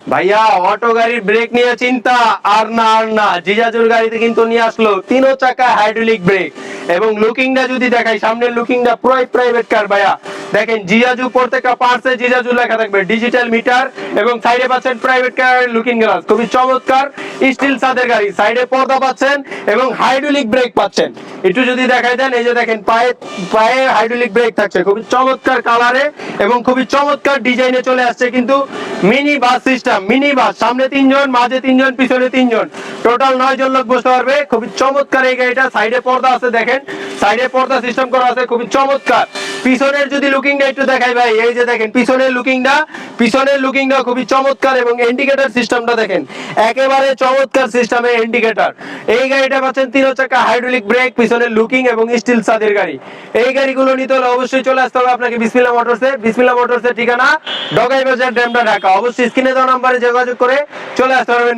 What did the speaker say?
ভাইয়া, অটো গাড়ির ব্রেক নিয়ে চিন্তা। আর না আর না, জিজাজুর গাড়িতে কিন্তু নিয়ে আসলো তিন চাকা হাইড্রোলিক ব্রেক এবং লুকিংটা যদি দেখাই, সামনের লুকিংটা পুরোই প্রাইভেট কার ভাইয়া। দেখেন, জিজাজু প্রত্যেকটা পার্টসে জিজাজু লেখা থাকবে ডিজিটাল মিটার এবং সাইডে পাচ্ছেন প্রাইভেট কার লুকিং গ্লাস খুবই চমৎকার স্টিল সাদের গাড়ি। সাইডে পর্দা পাচ্ছেন এবং হাইড্রোলিক ব্রেক পাচ্ছেন। একটু যদি দেখাই দেন, এই যে দেখেন, পায়ে পায়ে হাইড্রোলিক ব্রেক থাকছে। খুবই চমৎকার কালারে এবং খুবই চমৎকার ডিজাইনে চলে আসছে কিন্তু mini bus system, mini bus. সামনে তিনজন, মাঝে তিনজন, পিছনে তিনজন। টোটাল নয় জন লোক বসতে পারবে। খুবই চমৎকার এই গাড়িটা। সাইডে পর্দা আছে, দেখেন। সাইডে পর্দা সিস্টেম করা আছে, খুবই চমৎকার। পিছনের যদি লুকিংটা একটু দেখাই ভাই, এই যে দেখেন, পিছনের লুকিংটা পিছনের লুকিংটা খুবই চমৎকার এবং ইন্ডিকেটর সিস্টেমটা দেখেন। একেবারে চমৎকার সিস্টেমে ইন্ডিকেটর এই গাড়িটা পাচ্ছেন তিন চাকা হাইড্রোলিক ব্রেক পিছনের লুকিং এবং স্টিল সাদের গাড়ি। এই গাড়িগুলো নিতে হলে অবশ্যই চলে আসতে হবে আপনাকে বিসমিল্লা মোটরসে। বিসমিল্লা মোটরসের ঠিকানা ডগাই বাজার, ড্যামটা ঢাকা। অবশ্যই স্ক্রিনে দেওয়া নাম্বারে যোগাযোগ করে চলে আসতে পারবেন